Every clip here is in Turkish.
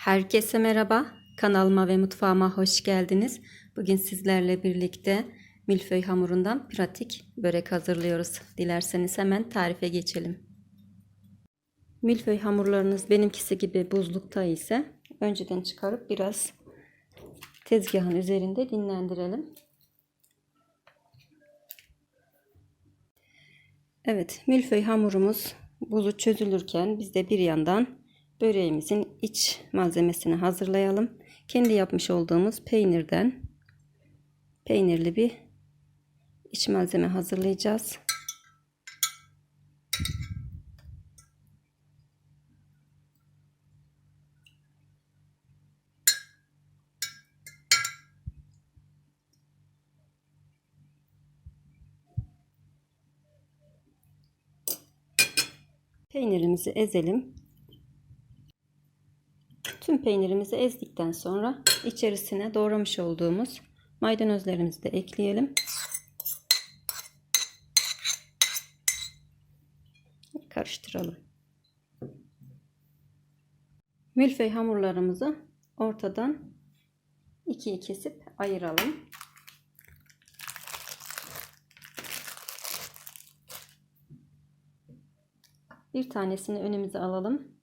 Herkese merhaba. Kanalıma ve mutfağıma hoş geldiniz. Bugün sizlerle birlikte milföy hamurundan pratik börek hazırlıyoruz. Dilerseniz hemen tarife geçelim. Milföy hamurlarınız benimkisi gibi buzlukta ise önceden çıkarıp biraz tezgahın üzerinde dinlendirelim. Evet, milföy hamurumuz buzu çözülürken biz de bir yandan böreğimizin iç malzemesini hazırlayalım. Kendi yapmış olduğumuz peynirden peynirli bir iç malzeme hazırlayacağız. Peynirimizi ezelim. Tüm peynirimizi ezdikten sonra içerisine doğramış olduğumuz maydanozlarımızı da ekleyelim. Karıştıralım. Milföy hamurlarımızı ortadan ikiye kesip ayıralım. Bir tanesini önümüze alalım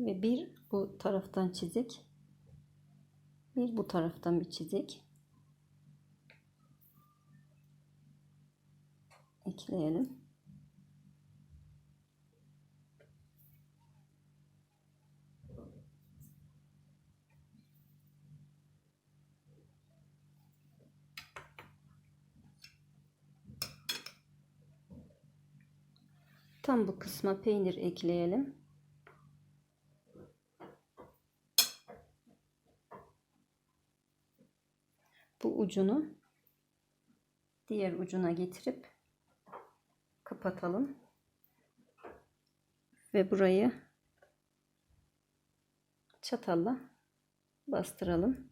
ve bir bu taraftan çizik. Bir bu taraftan bir çizik. Ekleyelim. Tam bu kısma peynir ekleyelim bu ucunu diğer ucuna getirip kapatalım. Ve burayı çatalla bastıralım.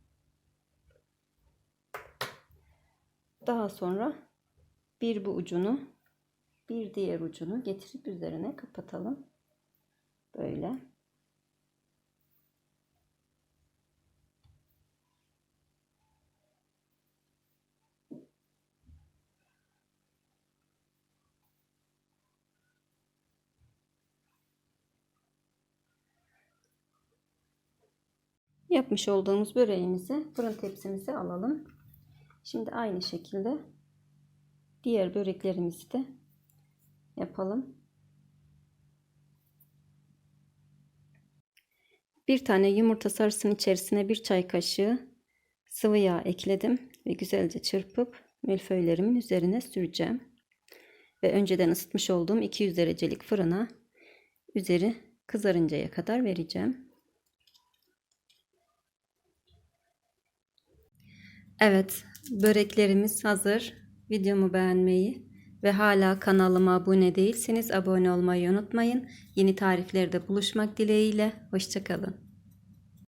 Daha sonra bir bu ucunu bir diğer ucunu getirip üzerine kapatalım. Böyle. Yapmış olduğumuz böreğimizi fırın tepsimize alalım. Şimdi aynı şekilde diğer böreklerimizi de yapalım. Bir tane yumurta sarısının içerisine bir çay kaşığı sıvı yağ ekledim ve güzelce çırpıp milföylerimin üzerine süreceğim. Ve önceden ısıtmış olduğum 200 derecelik fırına üzeri kızarıncaya kadar vereceğim. Evet, böreklerimiz hazır. Videomu beğenmeyi ve hala kanalıma abone değilseniz abone olmayı unutmayın. Yeni tariflerde buluşmak dileğiyle. Hoşçakalın.